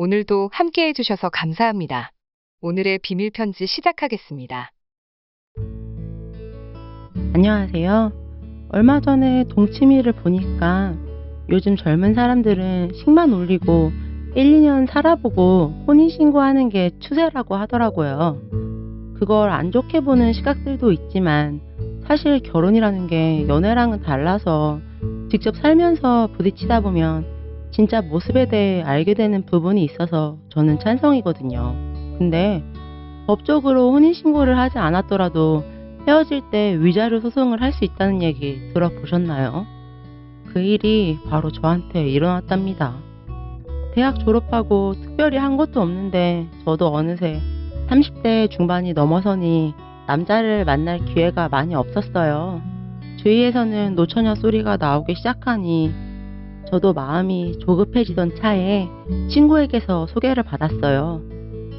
오늘도 함께 해주셔서 감사합니다. 오늘의 비밀 편지 시작하겠습니다. 안녕하세요. 얼마 전에 동치미를 보니까 요즘 젊은 사람들은 식만 올리고 1, 2년 살아보고 혼인신고하는 게 추세라고 하더라고요. 그걸 안 좋게 보는 시각들도 있지만 사실 결혼이라는 게 연애랑은 달라서 직접 살면서 부딪히다 보면 진짜 모습에 대해 알게 되는 부분이 있어서 저는 찬성이거든요. 근데 법적으로 혼인신고를 하지 않았더라도 헤어질 때 위자료 소송을 할 수 있다는 얘기 들어보셨나요? 그 일이 바로 저한테 일어났답니다. 대학 졸업하고 특별히 한 것도 없는데 저도 어느새 30대 중반이 넘어서니 남자를 만날 기회가 많이 없었어요. 주위에서는 노처녀 소리가 나오기 시작하니 저도 마음이 조급해지던 차에 친구에게서 소개를 받았어요.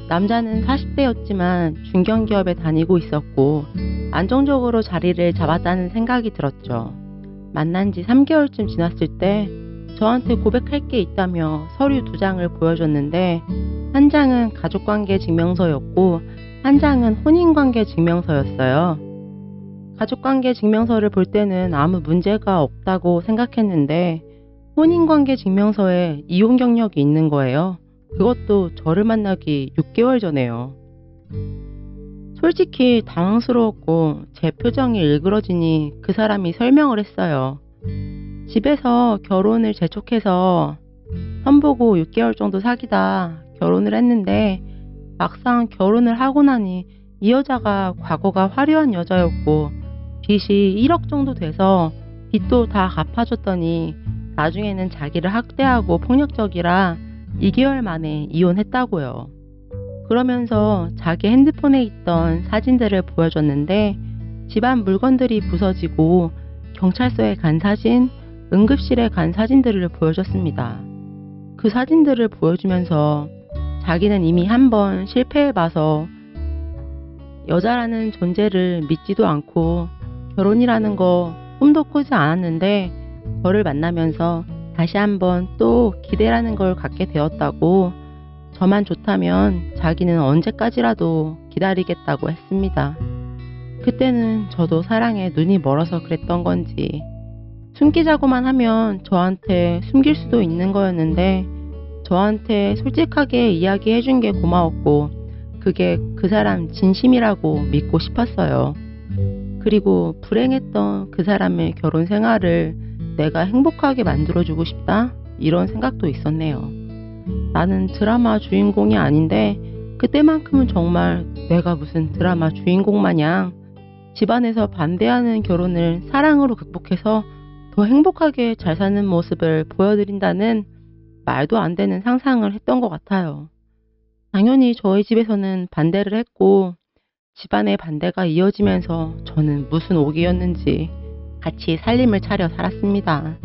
남자는 40대였지만 중견기업에 다니고 있었고 안정적으로 자리를 잡았다는 생각이 들었죠. 만난 지 3개월쯤 지났을 때 저한테 고백할 게 있다며 서류 두 장을 보여줬는데 한 장은 가족관계 증명서였고 한 장은 혼인관계 증명서였어요. 가족관계 증명서를 볼 때는 아무 문제가 없다고 생각했는데 혼인관계 증명서에 이혼 경력이 있는 거예요. 그것도 저를 만나기 6개월 전에요. 솔직히 당황스러웠고 제 표정이 일그러지니 그 사람이 설명을 했어요. 집에서 결혼을 재촉해서 선보고 6개월 정도 사귀다 결혼을 했는데 막상 결혼을 하고 나니 이 여자가 과거가 화려한 여자였고 빚이 1억 정도 돼서 빚도 다 갚아줬더니 나중에는 자기를 학대하고 폭력적이라 2개월 만에 이혼했다고요. 그러면서 자기 핸드폰에 있던 사진들을 보여줬는데 집안 물건들이 부서지고 경찰서에 간 사진, 응급실에 간 사진들을 보여줬습니다. 그 사진들을 보여주면서 자기는 이미 한 번 실패해봐서 여자라는 존재를 믿지도 않고 결혼이라는 거 꿈도 꾸지 않았는데 저를 만나면서 다시 한번 또 기대라는 걸 갖게 되었다고 저만 좋다면 자기는 언제까지라도 기다리겠다고 했습니다. 그때는 저도 사랑에 눈이 멀어서 그랬던 건지 숨기자고만 하면 저한테 숨길 수도 있는 거였는데 저한테 솔직하게 이야기해 준 게 고마웠고 그게 그 사람 진심이라고 믿고 싶었어요. 그리고 불행했던 그 사람의 결혼 생활을 내가 행복하게 만들어주고 싶다? 이런 생각도 있었네요. 나는 드라마 주인공이 아닌데 그때만큼은 정말 내가 무슨 드라마 주인공 마냥 집안에서 반대하는 결혼을 사랑으로 극복해서 더 행복하게 잘 사는 모습을 보여드린다는 말도 안 되는 상상을 했던 것 같아요. 당연히 저희 집에서는 반대를 했고 집안의 반대가 이어지면서 저는 무슨 오기였는지 같이 살림을 차려 살았습니다.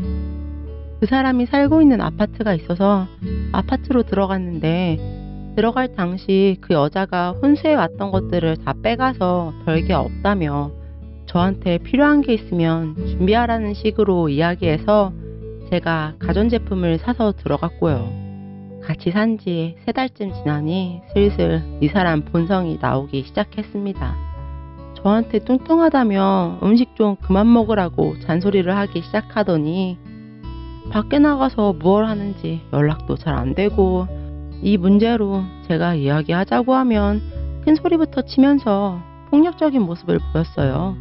그 사람이 살고 있는 아파트가 있어서 아파트로 들어갔는데 들어갈 당시 그 여자가 혼수해 왔던 것들을 다 빼가서 별게 없다며 저한테 필요한 게 있으면 준비하라는 식으로 이야기해서 제가 가전제품을 사서 들어갔고요. 같이 산 지 세 달쯤 지나니 슬슬 이 사람 본성이 나오기 시작했습니다. 저한테 뚱뚱하다며 음식 좀 그만 먹으라고 잔소리를 하기 시작하더니 밖에 나가서 무얼 하는지 연락도 잘 안 되고 이 문제로 제가 이야기하자고 하면 큰 소리부터 치면서 폭력적인 모습을 보였어요.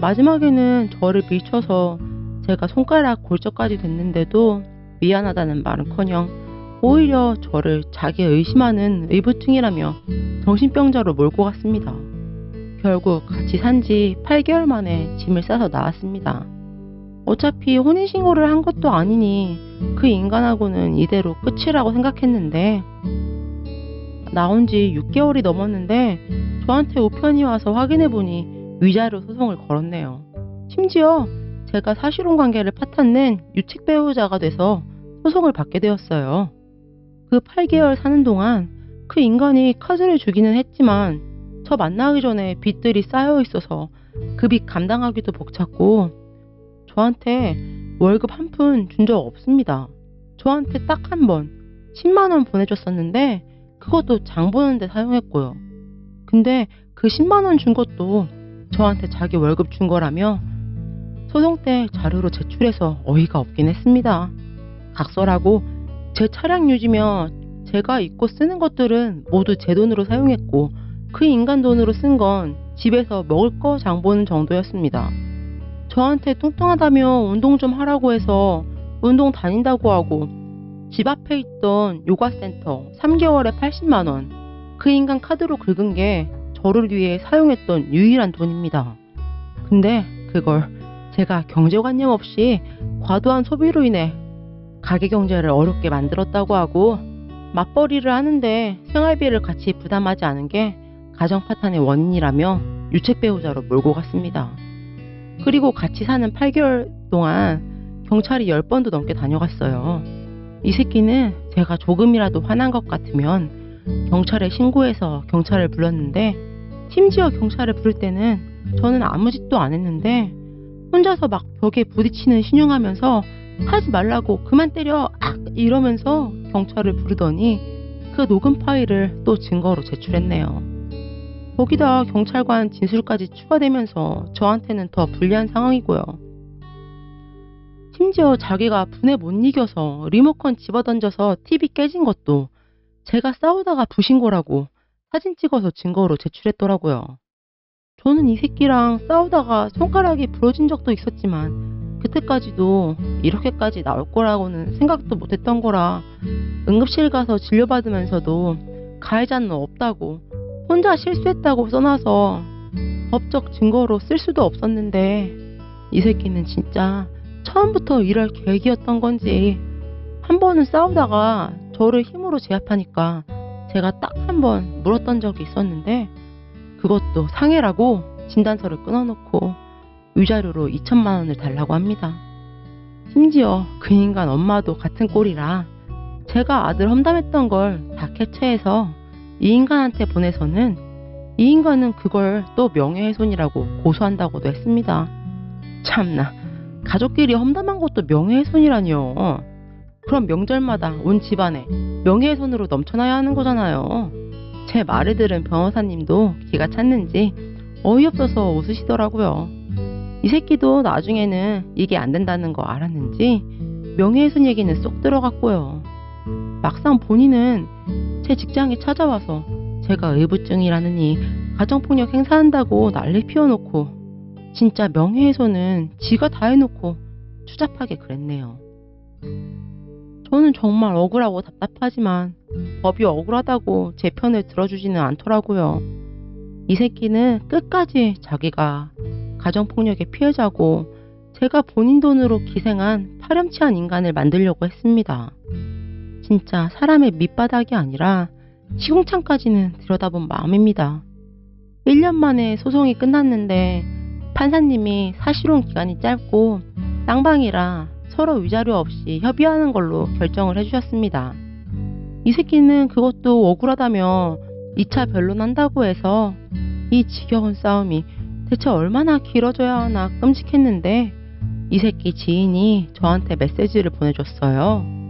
마지막에는 저를 밀쳐서 제가 손가락 골절까지 됐는데도 미안하다는 말은커녕 오히려 저를 자기 의심하는 의부증이라며 정신병자로 몰고 갔습니다. 결국 같이 산 지 8개월 만에 짐을 싸서 나왔습니다. 어차피 혼인신고를 한 것도 아니니 그 인간하고는 이대로 끝이라고 생각했는데 나온 지 6개월이 넘었는데 저한테 우편이 와서 확인해보니 위자료 소송을 걸었네요. 심지어 제가 사실혼 관계를 파탄낸 유책 배우자가 돼서 소송을 받게 되었어요. 그 8개월 사는 동안 그 인간이 카드를 주기는 했지만 저 만나기 전에 빚들이 쌓여 있어서 그 빚 감당하기도 벅찼고 저한테 월급 한 푼 준 적 없습니다. 저한테 딱 한 번 10만원 보내줬었는데 그것도 장 보는데 사용했고요. 근데 그 10만원 준 것도 저한테 자기 월급 준 거라며 소송 때 자료로 제출해서 어이가 없긴 했습니다. 각설하고 제 차량 유지며 제가 입고 쓰는 것들은 모두 제 돈으로 사용했고 그 인간 돈으로 쓴 건 집에서 먹을 거 장보는 정도였습니다. 저한테 뚱뚱하다며 운동 좀 하라고 해서 운동 다닌다고 하고 집 앞에 있던 요가센터 3개월에 80만원 그 인간 카드로 긁은 게 저를 위해 사용했던 유일한 돈입니다. 근데 그걸 제가 경제관념 없이 과도한 소비로 인해 가계 경제를 어렵게 만들었다고 하고 맞벌이를 하는데 생활비를 같이 부담하지 않은 게 가정 파탄의 원인이라며 유책 배우자로 몰고 갔습니다. 그리고 같이 사는 8개월 동안 경찰이 10번도 넘게 다녀갔어요. 이 새끼는 제가 조금이라도 화난 것 같으면 경찰에 신고해서 경찰을 불렀는데 심지어 경찰을 부를 때는 저는 아무 짓도 안 했는데 혼자서 막 벽에 부딪히는 신용하면서 하지 말라고 그만 때려 악 이러면서 경찰을 부르더니 그 녹음 파일을 또 증거로 제출했네요. 거기다 경찰관 진술까지 추가되면서 저한테는 더 불리한 상황이고요. 심지어 자기가 분에 못 이겨서 리모컨 집어던져서 TV 깨진 것도 제가 싸우다가 부신 거라고 사진 찍어서 증거로 제출했더라고요. 저는 이 새끼랑 싸우다가 손가락이 부러진 적도 있었지만 그때까지도 이렇게까지 나올 거라고는 생각도 못했던 거라 응급실 가서 진료받으면서도 가해자는 없다고 혼자 실수했다고 써놔서 법적 증거로 쓸 수도 없었는데 이 새끼는 진짜 처음부터 이럴 계획이었던 건지 한 번은 싸우다가 저를 힘으로 제압하니까 제가 딱 한 번 물었던 적이 있었는데 그것도 상해라고 진단서를 끊어놓고 위자료로 2천만 원을 달라고 합니다. 심지어 그 인간 엄마도 같은 꼴이라 제가 아들 험담했던 걸 다 캐치해서 이 인간한테 보내서는 이 인간은 그걸 또 명예훼손이라고 고소한다고도 했습니다. 참나 가족끼리 험담한 것도 명예훼손이라니요. 그럼 명절마다 온 집안에 명예훼손으로 넘쳐나야 하는 거잖아요. 제 말을 들은 변호사님도 기가 찼는지 어이없어서 웃으시더라고요. 이 새끼도 나중에는 이게 안 된다는 거 알았는지 명예훼손 얘기는 쏙 들어갔고요. 막상 본인은 제 직장에 찾아와서 제가 의부증이라느니 가정폭력 행사한다고 난리 피워놓고 진짜 명예훼손은 지가 다 해놓고 추잡하게 그랬네요. 저는 정말 억울하고 답답하지만 법이 억울하다고 제 편을 들어주지는 않더라고요. 이 새끼는 끝까지 자기가 가정폭력의 피해자고 제가 본인 돈으로 기생한 파렴치한 인간을 만들려고 했습니다. 진짜 사람의 밑바닥이 아니라 시궁창까지는 들여다본 마음입니다. 1년 만에 소송이 끝났는데 판사님이 사실혼 기간이 짧고 쌍방이라 서로 위자료 없이 협의하는 걸로 결정을 해주셨습니다. 이 새끼는 그것도 억울하다며 2차 변론한다고 해서 이 지겨운 싸움이 대체 얼마나 길어져야 하나 끔찍했는데 이 새끼 지인이 저한테 메시지를 보내줬어요.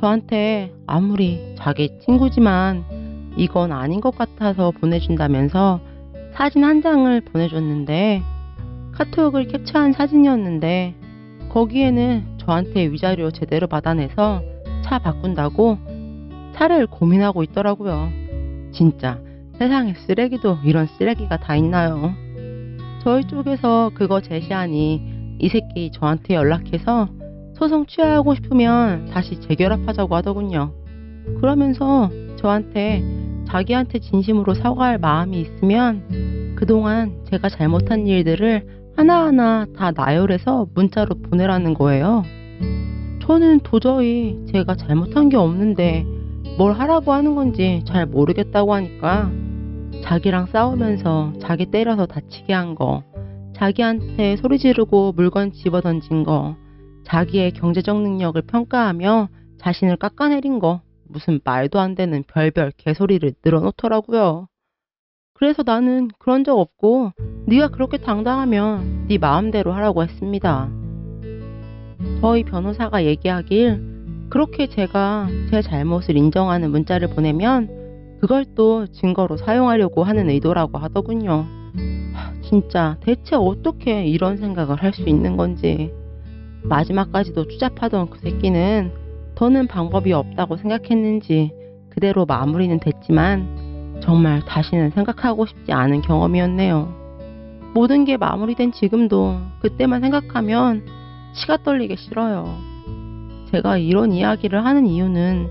저한테 아무리 자기 친구지만 이건 아닌 것 같아서 보내준다면서 사진 한 장을 보내줬는데 카톡을 캡처한 사진이었는데 거기에는 저한테 위자료 제대로 받아내서 차 바꾼다고 차를 고민하고 있더라고요. 진짜 세상에 쓰레기도 이런 쓰레기가 다 있나요? 저희 쪽에서 그거 제시하니 이 새끼 저한테 연락해서 소송 취하하고 싶으면 다시 재결합하자고 하더군요. 그러면서 저한테 자기한테 진심으로 사과할 마음이 있으면 그동안 제가 잘못한 일들을 하나하나 다 나열해서 문자로 보내라는 거예요. 저는 도저히 제가 잘못한 게 없는데 뭘 하라고 하는 건지 잘 모르겠다고 하니까 자기랑 싸우면서 자기 때려서 다치게 한 거, 자기한테 소리 지르고 물건 집어 던진 거, 자기의 경제적 능력을 평가하며 자신을 깎아내린 거, 무슨 말도 안 되는 별별 개소리를 늘어놓더라고요. 그래서 나는 그런 적 없고 네가 그렇게 당당하면 네 마음대로 하라고 했습니다. 저희 변호사가 얘기하길 그렇게 제가 제 잘못을 인정하는 문자를 보내면 그걸 또 증거로 사용하려고 하는 의도라고 하더군요. 하, 진짜 대체 어떻게 이런 생각을 할 수 있는 건지. 마지막까지도 추잡하던 그 새끼는 더는 방법이 없다고 생각했는지 그대로 마무리는 됐지만 정말 다시는 생각하고 싶지 않은 경험이었네요. 모든 게 마무리된 지금도 그때만 생각하면 치가 떨리게 싫어요. 제가 이런 이야기를 하는 이유는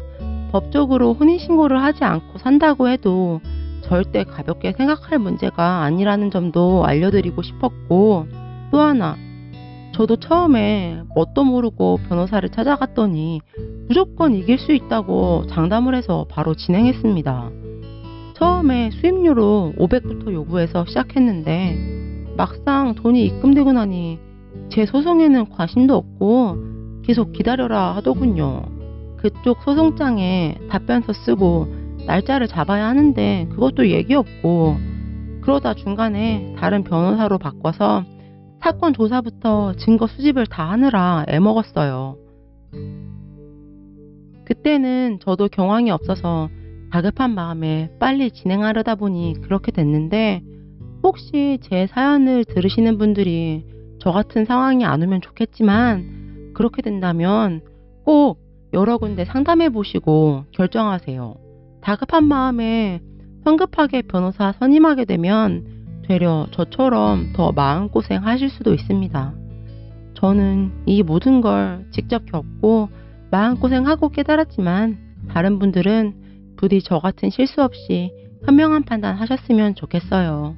법적으로 혼인신고를 하지 않고 산다고 해도 절대 가볍게 생각할 문제가 아니라는 점도 알려드리고 싶었고 또 하나 저도 처음에 뭣도 모르고 변호사를 찾아갔더니 무조건 이길 수 있다고 장담을 해서 바로 진행했습니다. 처음에 수임료로 500부터 요구해서 시작했는데 막상 돈이 입금되고 나니 제 소송에는 관심도 없고 계속 기다려라 하더군요. 그쪽 소송장에 답변서 쓰고 날짜를 잡아야 하는데 그것도 얘기 없고 그러다 중간에 다른 변호사로 바꿔서 사건 조사부터 증거 수집을 다 하느라 애먹었어요. 그때는 저도 경황이 없어서 다급한 마음에 빨리 진행하려다 보니 그렇게 됐는데 혹시 제 사연을 들으시는 분들이 저 같은 상황이 안 오면 좋겠지만 그렇게 된다면 꼭 여러 군데 상담해 보시고 결정하세요. 다급한 마음에 성급하게 변호사 선임하게 되면 되려 저처럼 더 마음고생 하실 수도 있습니다. 저는 이 모든 걸 직접 겪고 마음고생하고 깨달았지만 다른 분들은 부디 저 같은 실수 없이 현명한 판단 하셨으면 좋겠어요.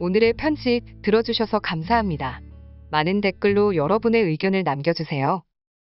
오늘의 편지 들어주셔서 감사합니다. 많은 댓글로 여러분의 의견을 남겨주세요.